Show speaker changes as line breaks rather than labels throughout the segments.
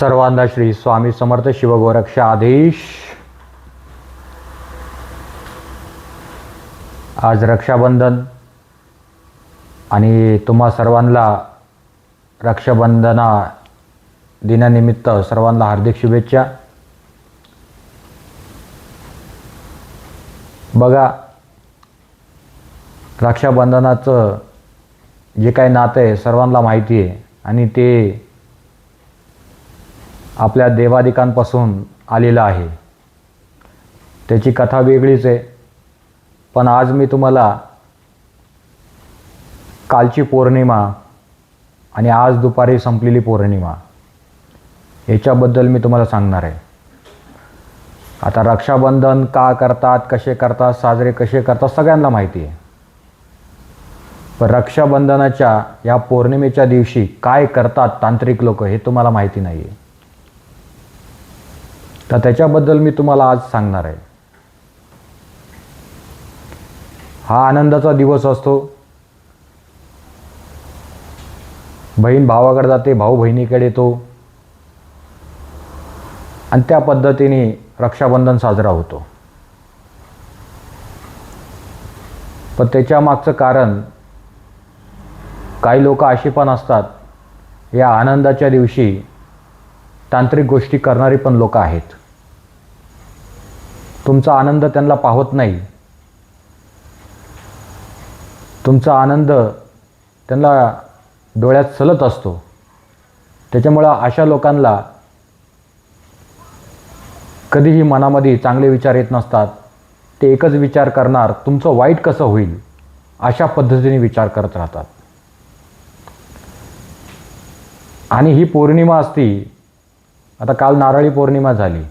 सर्वांना श्री स्वामी समर्थ शिवगोरक्ष आदेश. आज रक्षाबंधन आणि तुम्हा सर्वांना रक्षाबंधना दिनानिमित्त सर्वांना हार्दिक शुभेच्छा. बघा रक्षाबंधनाचं जे काही नातं आहे सर्वांना माहिती आहे आणि ते आपल्या देवादिकांपासून आलेलं आहे. त्याची कथा वेगळीच आहे. पण आज मी तुम्हाला कालची पौर्णिमा आणि आज दुपारी संपलेली पौर्णिमा याच्याबद्दल मी तुम्हाला सांगणार आहे. आता रक्षाबंधन का करतात कसे करतात साजरे कसे करतात सगळ्यांना माहिती आहे. पण रक्षाबंधनाच्या या पौर्णिमेच्या दिवशी काय करतात तांत्रिक लोक हे तुम्हाला माहिती नाही आहे तर त्याच्याबद्दल मी तुम्हाला आज सांगणार आहे. हा आनंदाचा दिवस असतो. बहीण भावाकडे जाते भाऊ बहिणीकडे येतो. आणि त्या पद्धतीने रक्षाबंधन साजरा होतो. पण त्याच्या मागचं कारण काही लोक अशी पण असतात या आनंदाच्या दिवशी तांत्रिक गोष्टी करणारी पण लोक आहेत. तुमचा आनंद त्यांना पाहत नाही. तुमचा आनंद त्यांना डोळ्यात चलत असतो. त्याच्यामुळं अशा लोकांना कधीही मनामध्ये चांगले विचार येत नसतात. ते एकच विचार करणार तुमचं वाईट कसं होईल? अशा पद्धतीने विचार करत राहतात. आणि ही पौर्णिमा असती आता काल नारळी पौर्णिमा झाली.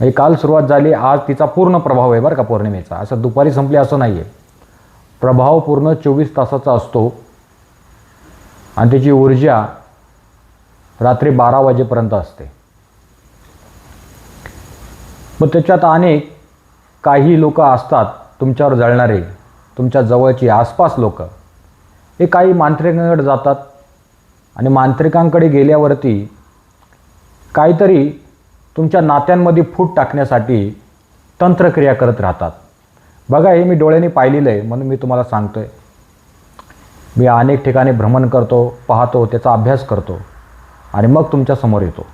म्हणजे काल सुरुवात झाली आज तिचा पूर्ण प्रभाव आहे बरं का पौर्णिमेचा. असं दुपारी संपली असं नाही आहे प्रभाव पूर्ण चोवीस तासाचा असतो. आणि त्याची ऊर्जा रात्री बारा वाजेपर्यंत असते. मग त्याच्यात अनेक काही लोक असतात तुमच्यावर जळणारे तुमच्या जवळची आसपास लोक. हे काही मांत्रिकांकडे जातात. आणि मांत्रिकांकडे गेल्यावरती काहीतरी तुमच्या नात्यांमध्ये फूट टाकण्यासाठी तंत्रक्रिया करत राहतात. बघा हे मी डोळ्यांनी पाहिलेलं आहे म्हणून मी तुम्हाला सांगतो आहे मी अनेक ठिकाणी भ्रमण करतो पाहतो त्याचा अभ्यास करतो आणि मग तुमच्यासमोर येतो.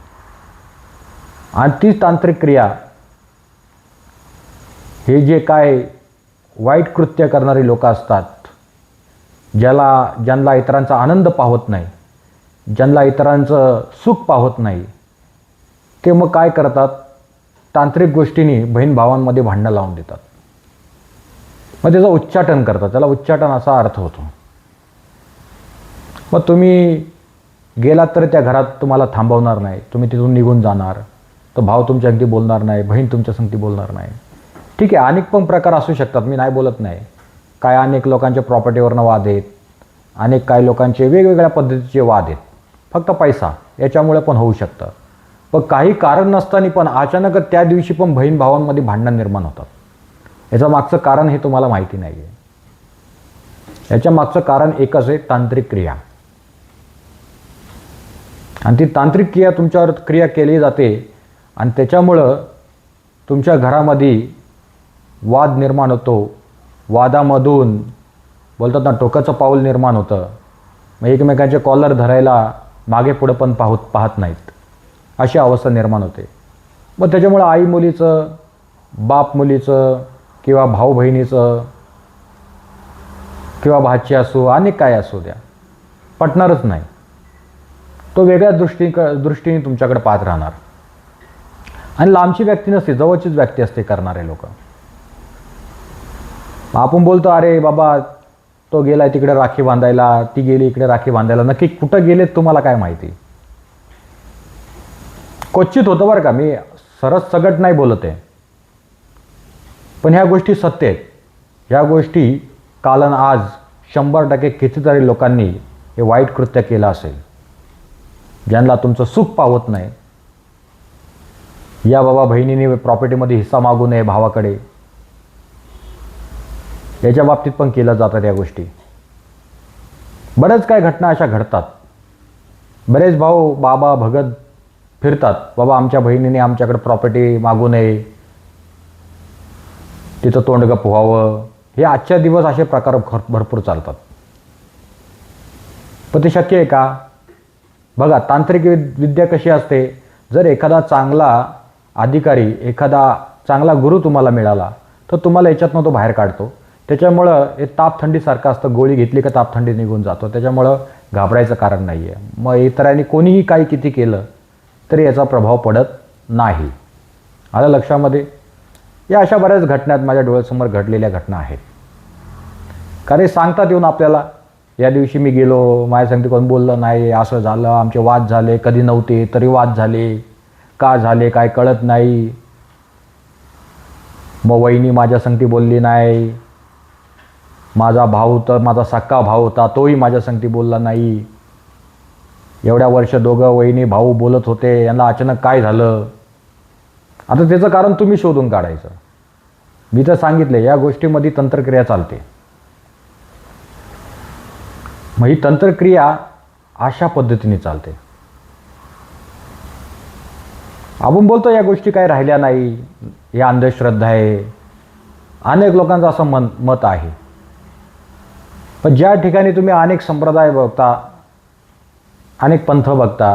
आणि तीच तांत्रिक क्रिया हे जे काय वाईट कृत्य करणारी लोक असतात ज्याला ज्यांना इतरांचा आनंद पाहत नाही ज्यांना इतरांचं सुख पाहत नाही ते मग काय करतात? तांत्रिक गोष्टींनी बहीण भावांमध्ये भांडणं लावून देतात. मग त्याचं उच्चाटन करतात. त्याला उच्चाटन असा अर्थ होतो. मग तुम्ही गेलात तर त्या घरात तुम्हाला थांबवणार नाही. तुम्ही तिथून निघून जाणार. तर भाव तुमच्या अगदी बोलणार नाही. बहीण तुमच्या संगती बोलणार नाही. ठीक आहे अनेक पण प्रकार असू शकतात. मी नाही बोलत नाही. काय अनेक लोकांच्या प्रॉपर्टीवरनं वाद आहेत. अनेक काही लोकांचे वेगवेगळ्या पद्धतीचे वाद आहेत. फक्त पैसा. याच्यामुळे पण होऊ शकतं. पण काही कारण नसताना पण अचानक त्या दिवशी पण बहीण भावांमध्ये भांडणं निर्माण होतात. याचं मागचं कारण हे तुम्हाला माहिती नाही आहे याच्या मागचं कारण एकच आहे तांत्रिक क्रिया. आणि ती तांत्रिक क्रिया तुमच्यावर क्रिया केली जाते आणि त्याच्यामुळं तुमच्या घरामध्ये वाद निर्माण होतो. वादामधून बोलतात ना टोकाचं पाऊल निर्माण होतं. मग एकमेकांचे कॉलर धरायला मागे पुढं पण पाहत पाहत नाहीत. अशी अवस्था निर्माण होते. मग त्याच्यामुळं आई मुलीचं बाप मुलीचं किंवा भाऊ बहिणीचं किंवा भाची असो अनेक काय असू द्या पटणारच नाही. तो वेगळ्या दृष्टी दृष्टीने तुमच्याकडे पाहत राहणार. आणि लांबची व्यक्ती नसते जवळचीच व्यक्ती असते करणारे लोक. आपण बोलतो अरे बाबा तो गेलाय तिकडे राखी बांधायला ती गेली इकडे राखी बांधायला नक्की कुठं गेलेत तुम्हाला काय माहिती? क्वचित होतं बरं का मी सरस सगट नाही बोलत आहे. पण ह्या गोष्टी सत्य आहेत. ह्या गोष्टी कालन आज शंभर टक्के कितीतरी लोकांनी हे वाईट कृत्य केलं असेल. ज्यांना तुमचं सुख पावत नाही. या बाबा बहिणीने प्रॉपर्टीमध्ये हिस्सा मागू नये भावाकडे. याच्या बाबतीत पण केलं जातात या गोष्टी. बऱ्याच काय घटना अशा घडतात. बरेच भाऊ बाबा भगत फिरतात बाबा आमच्या बहिणीने आमच्याकडे प्रॉपर्टी मागू नये. तिचं तोंडगप व्हावं. हे आजच्या दिवस असे प्रकार भर भरपूर चालतात. पण ते शक्य आहे का? बघा तांत्रिक विद्या कशी असते? जर एखादा चांगला अधिकारी एखादा चांगला गुरु तुम्हाला मिळाला तर तुम्हाला याच्यातनं तो बाहेर काढतो. त्याच्यामुळं हे ताप थंडीसारखं असतं. गोळी घेतली का ताप थंडी निघून जातो. त्याच्यामुळं घाबरायचं कारण नाही आहे मग इतरांनी कोणीही काही किती केलं तरी याचा प्रभाव पडत नाही. आलं लक्षामध्ये? या अशा बऱ्याच घटनात माझ्या डोळ्यासमोर घडलेल्या घटना आहेत. कारण सांगतात येऊन आपल्याला या दिवशी मी गेलो माझ्या सांगते कोण बोललं नाही असं झालं आमचे वाद झाले कधी नव्हते तरी वाद झाले का झाले काय कळत नाही. मग वहिनी माझ्या संगती बोलली नाही. माझा भाऊ तर माझा सक्का भाऊ होता तोही माझ्या संगती बोलला नाही. एवढ्या वर्ष दोघं वहिनी भाऊ बोलत होते यांना अचानक काय झालं? आता त्याचं कारण तुम्ही शोधून काढायचं. मी तर सांगितले या गोष्टीमध्ये तंत्रक्रिया चालते. मग ही तंत्रक्रिया अशा पद्धतीने चालते. आपण बोलतो या गोष्टी काही राहिल्या नाही या अंधश्रद्धा आहे. अनेक लोकांचं असं मन मत आहे. पण ज्या ठिकाणी तुम्ही अनेक संप्रदाय बघता अनेक पंथ बघता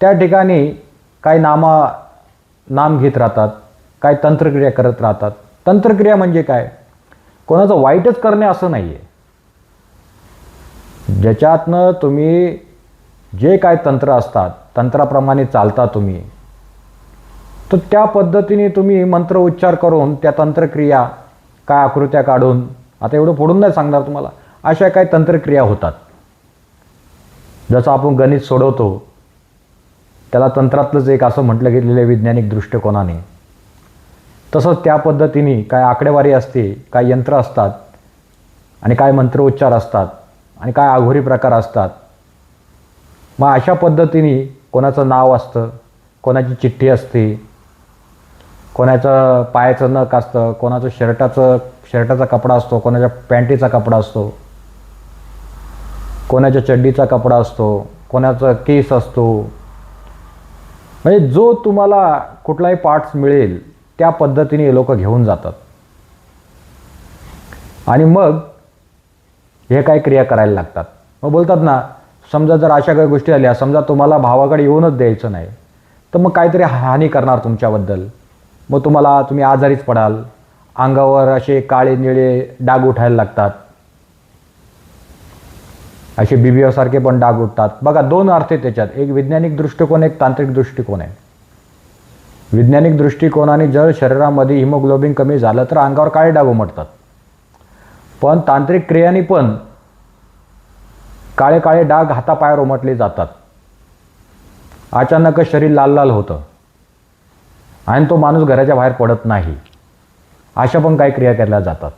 त्या ठिकाणी काही नामा नाम घेत राहतात काही तंत्रक्रिया करत राहतात. तंत्रक्रिया म्हणजे काय? कोणाचं वाईटच करणे असं नाही आहे ज्याच्यातनं तुम्ही जे काय तंत्र असतात तंत्राप्रमाणे चालता तुम्ही तर त्या पद्धतीने तुम्ही मंत्र उच्चार करून त्या तंत्रक्रिया काय आकृत्या काढून आता एवढं फोडून नाही सांगणार तुम्हाला अशा काही तंत्रक्रिया होतात. जसं आपण गणित सोडवतो त्याला तंत्रातलंच एक असं म्हटलं गेलेलं आहे वैज्ञानिक दृष्टिकोनाने. तसंच त्या पद्धतीने काय आकडेवारी असते काय यंत्र असतात आणि काय मंत्रोच्चार असतात आणि काय आघोरी प्रकार असतात. मग अशा पद्धतीने कोणाचं नाव असतं कोणाची चिठ्ठी असते कोणाचं पायाचं नख असतं कोणाचं शर्टाचं शर्टाचा कपडा असतो कोणाच्या पॅन्टीचा कपडा असतो कोणाच्या चड्डीचा कपडा असतो कोणाचा केस असतो. म्हणजे जो तुम्हाला कुठलाही पार्ट्स मिळेल त्या पद्धतीने लोक घेऊन जातात. आणि मग हे काय क्रिया करायला लागतात. मग बोलतात ना समजा जर अशा काही गोष्टी आल्या समजा तुम्हाला भावाकडे येऊनच द्यायचं नाही तर मग काहीतरी हानी करणार तुमच्याबद्दल. मग तुम्हाला तुम्ही आजारीच पडाल. अंगावर असे काळे निळे डाग उठायला लागतात. असे बिबिओसारखे पण डाग उठतात. बघा दोन अर्थ आहेत त्याच्यात. एक वैज्ञानिक दृष्टिकोन एक तांत्रिक दृष्टिकोन आहे. वैज्ञानिक दृष्टिकोनाने जर शरीरामध्ये हिमोग्लोबिन कमी झालं तर अंगावर काळे डाग उमटतात. पण तांत्रिक क्रियाने पण काळे काळे डाग हातापायावर उमटले जातात. अचानकच शरीर लाल लाल होतं. आणि तो माणूस घराच्या बाहेर पडत नाही. अशा पण काही क्रिया केल्या जातात.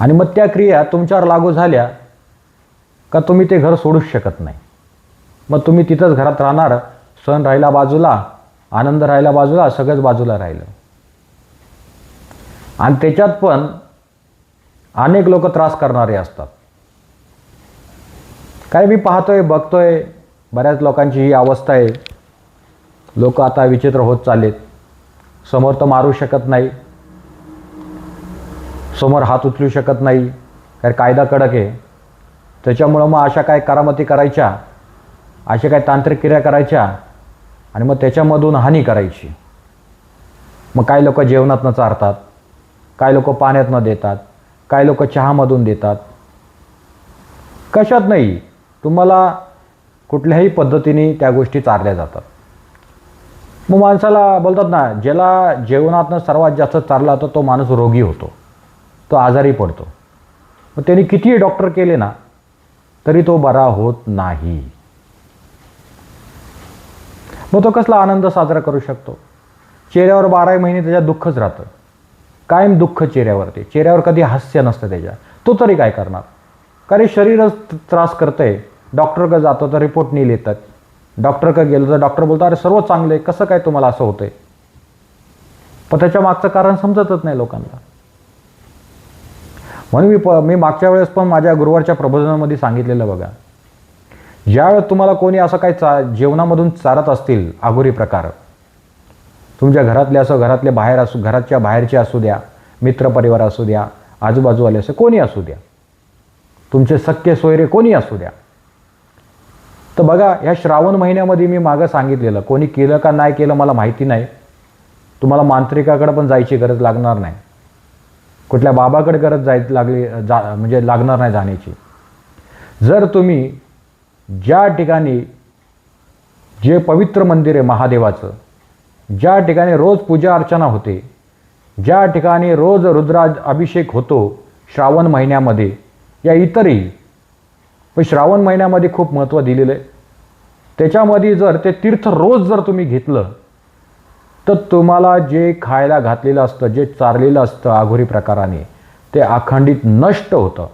आणि मग त्या क्रिया तुमच्यावर लागू झाल्या का तुम्ही ते घर सोडूच शकत नाही? मग तुम्ही तिथंच घरात राहणार सण राहिला बाजूला आनंद राहिला बाजूला सगळंच बाजूला राहिलं. आणि त्याच्यात पण अनेक लोक त्रास करणारे असतात. काय मी पाहतोय बघतोय बऱ्याच लोकांची ही अवस्था आहे. लोक आता विचित्र होत चाललेत. समोर तर मारू शकत नाही. समोर हात उचलू शकत नाही. कारण कायदा कडक आहे. त्याच्यामुळं मग अशा काय करामती करायच्या? अशा काय तांत्रिक क्रिया करायच्या? आणि मग त्याच्यामधून हानी करायची. मग काही लोक जेवणातनं चारतात? काही लोक पाण्यातनं देतात? काही लोक चहामधून देतात? कशात नाही. तुम्हाला कुठल्याही पद्धतीने त्या गोष्टी चारल्या जातात. मग माणसाला बोलतात ना ज्याला जेवणातनं सर्वात जास्त चारला तर तो माणूस रोगी होतो. तो आजारी पडतो. मग त्यांनी कितीही डॉक्टर केले ना तरी तो बरा होत नाही. मग तो कसला आनंद साजरा करू शकतो? चेहऱ्यावर बाराही महिने त्याच्यात दुःखच राहतं. कायम दुःख चेहऱ्यावरती. चेहऱ्यावर कधी हास्य नसतं त्याच्या. तो तरी काय करणार? कारण शरीरच त्रास करतंय. डॉक्टर का जातो तर रिपोर्ट नील येतात डॉक्टर का गेलो तर डॉक्टर बोलतो अरे सर्व चांगलं आहे कसं काय तुम्हाला असं होतंय? पण त्याच्या मागचं कारण समजतच नाही लोकांना. म्हणून मी प मी मागच्या वेळेस पण माझ्या गुरुवारच्या प्रबोधनामध्ये सांगितलेलं बघा. ज्यावेळेस तुम्हाला कोणी असं काही चा जेवणामधून चारत असतील आगोरी प्रकार तुमच्या घरातले असो घरातले बाहेर असू घराच्या बाहेरचे असू द्या मित्रपरिवार असू द्या आजूबाजूवाले असो कोणी असू द्या. तुमचे सख्खे सोयरे कोणी असू द्या. तर बघा ह्या श्रावण महिन्यामध्ये मी मागं सांगितलेलं कोणी केलं का नाही केलं मला माहिती नाही. तुम्हाला मांत्रिकाकडे पण जायची गरज लागणार नाही. कुठल्या बाबाकडे करत जाय लागली जा म्हणजे लागणार नाही जाण्याची. जर तुम्ही ज्या ठिकाणी जे पवित्र मंदिर आहे महादेवाचं ज्या ठिकाणी रोज पूजा अर्चना होते ज्या ठिकाणी रोज रुद्राज अभिषेक होतो श्रावण महिन्यामध्ये या इतरही पण श्रावण महिन्यामध्ये खूप महत्त्व दिलेलं आहे. त्याच्यामध्ये जर ते तीर्थ रोज जर तुम्ही घेतलं तर तुम्हाला जे खायला घातलेलं असतं जे चारलेलं असतं आघोरी प्रकाराने ते अखंडित नष्ट होतं.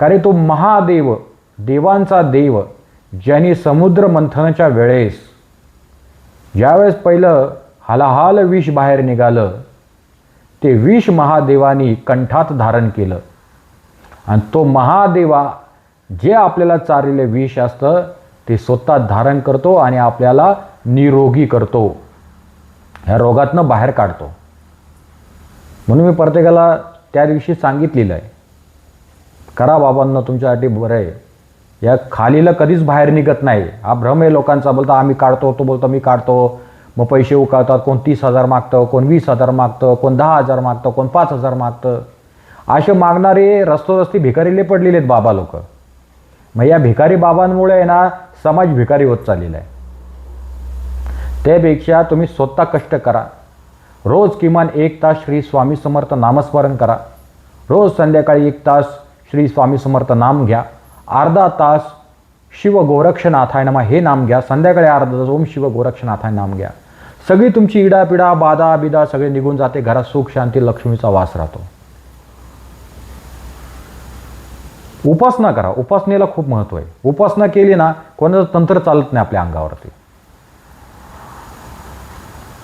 कारण तो महादेव देवांचा देव ज्यांनी समुद्र मंथनाच्या वेळेस ज्यावेळेस पहिलं हालाहाल विष बाहेर निघालं ते विष महादेवानी कंठात धारण केलं. आणि तो महादेवा जे आपल्याला चारलेलं विष असतं ते स्वतः धारण करतो आणि आपल्याला निरोगी करतो. ह्या रोगातनं बाहेर काढतो. म्हणून मी प्रत्येकाला त्या दिवशी सांगितलेलं आहे करा बाबांना तुमच्यासाठी बरं आहे. या खालीला कधीच बाहेर निघत नाही. हा भ्रम आहे लोकांचा. बोलता आम्ही काढतो. तो बोलतो मी काढतो. मग पैसे उकळतात. कोण तीस हजार मागतं कोण वीस हजार मागतं कोण दहा हजार मागतं कोण पाच हजार मागतं. असे मागणारे रस्तोरस्ती भिकारीले पडलेले आहेत बाबा लोक. मग या भिकारी बाबांमुळे आहे ना समाज भिकारी होत चाललेला आहे. त्यापेक्षा तुम्ही स्वतः कष्ट करा. रोज किमान एक तास श्री स्वामी समर्थ नामस्मरण करा. रोज संध्याकाळी एक तास श्री स्वामी समर्थ नाम घ्या. अर्धा तास शिव गोरक्षनाथाय नमा हे नाम घ्या. संध्याकाळी अर्धा तास ओम शिव गोरक्षनाथाय नाम घ्या. सगळी तुमची इडापिडा बाधा बिदा सगळे निघून जाते. घरात सुख शांती लक्ष्मीचा वास राहतो. उपासना करा. उपासनेला खूप महत्त्व आहे. उपासना केली ना कोणाचं तंत्र चालत नाही आपल्या अंगावरती.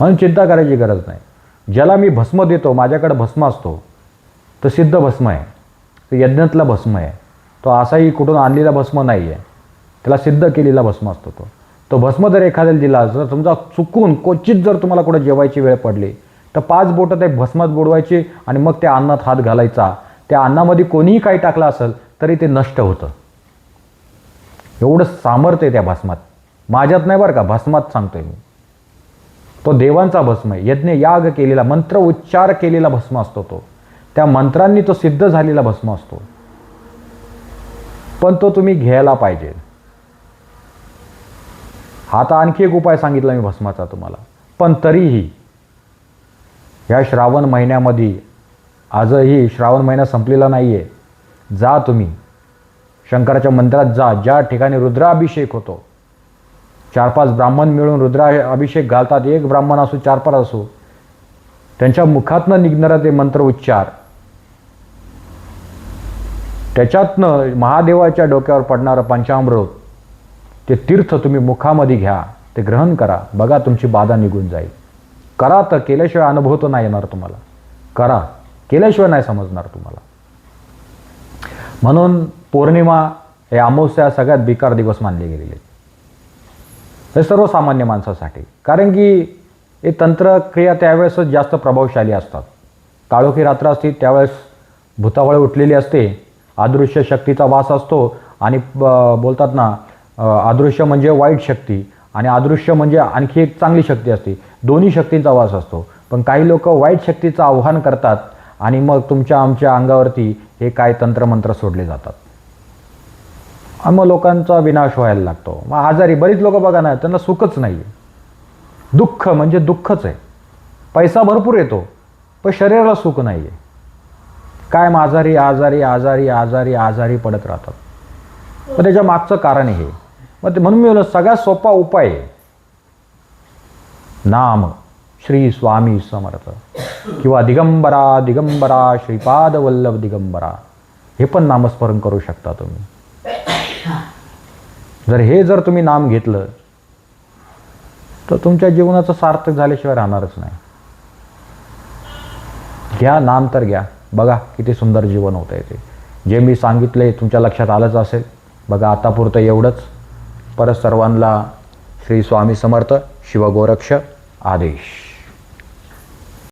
म्हणून चिंता करायची गरज नाही. ज्याला मी भस्म देतो माझ्याकडे भस्म असतो तर सिद्ध भस्म आहे. तो यज्ञातला भस्म आहे. तो असाही कुठून आणलेला भस्म नाही आहे त्याला सिद्ध केलेला भस्म असतो तो. तो भस्म जर एखाद्याला दिला जर तुमचा चुकून क्वचित जर तुम्हाला कुठं जेवायची वेळ पडली तर पाच बोटं ते भस्मात बुडवायची आणि मग त्या अन्नात हात घालायचा. त्या अन्नामध्ये कोणीही काही टाकलं असेल तरी ते नष्ट होतं. एवढं सामर्थ्य त्या भस्मात. माझ्यात नाही बरं का भस्मात सांगतोय मी. तो देवांचा भस्म आहे. यज्ञ याग केलेला मंत्र उच्चार केलेला भस्म असतो तो. त्या मंत्रांनी तो सिद्ध झालेला भस्म असतो. पण तो तुम्ही घ्यायला पाहिजे. हा आता आणखी एक उपाय सांगितला मी भस्माचा तुम्हाला. पण तरीही ह्या श्रावण महिन्यामध्ये आजही श्रावण महिना संपलेला नाही आहे जा तुम्ही. शंकराच्या मंदिरात जा. ज्या ठिकाणी रुद्राभिषेक होतो चार पाच ब्राह्मण मिळून रुद्रा अभिषेक घालतात. एक ब्राह्मण असो चार पाच असो. त्यांच्या मुखातनं निघणारा ते मंत्र उच्चार. त्याच्यातनं महादेवाच्या डोक्यावर पडणारं पंचामृत ते तीर्थ तुम्ही मुखामध्ये घ्या ते ग्रहण करा. बघा तुमची बाधा निघून जाईल. करा तर केल्याशिवाय अनुभव तर नाही येणार तुम्हाला. करा. केल्याशिवाय नाही समजणार तुम्हाला. म्हणून पौर्णिमा हे अमावस्या सगळ्यात बेकार दिवस मानले गेलेले आहेत. हे सर्वसामान्य माणसासाठी. कारण की हे तंत्रक्रिया त्यावेळेसच जास्त प्रभावशाली असतात. काळोखी रात्र असते त्यावेळेस भूतावळ उठलेली असते अदृश्य शक्तीचा वास असतो आणि बोलतात ना अदृश्य म्हणजे वाईट शक्ती आणि अदृश्य म्हणजे आणखी एक चांगली शक्ती असते. दोन्ही शक्तींचा वास असतो. पण काही लोक वाईट शक्तीचं आव्हान करतात आणि मग तुमच्या आमच्या अंगावरती हे काय तंत्रमंत्र सोडले जातात. आणि मग लोकांचा विनाश व्हायला लागतो. मग आजारी बरीच लोक बघा ना त्यांना सुखच नाही आहे दुःख म्हणजे दुःखच आहे. पैसा भरपूर येतो पण शरीराला सुख नाही आहे काय मग आजारी आजारी आजारी आजारी आजारी पडत राहतात. मग त्याच्या मागचं कारण हे. मग ते म्हणून मी म्हणलं सगळ्यात सोपा उपाय आहे. नाम श्री स्वामी समर्थ किंवा दिगंबरा दिगंबरा श्रीपाद वल्लभ दिगंबरा. हे पण नामस्मरण करू शकता तुम्ही. जर हे जर तुम्ही नाम घेतलं तर तुमच्या जीवनाचं सार्थक झाल्याशिवाय राहणारच नाही. घ्या नाम तर घ्या. बघा किती सुंदर जीवन होतं ते. जे मी सांगितले तुमच्या लक्षात आलंच असेल. बघा आतापुरतं एवढंच. परत सर्वांना श्री स्वामी समर्थ शिवगोरक्ष आदेश.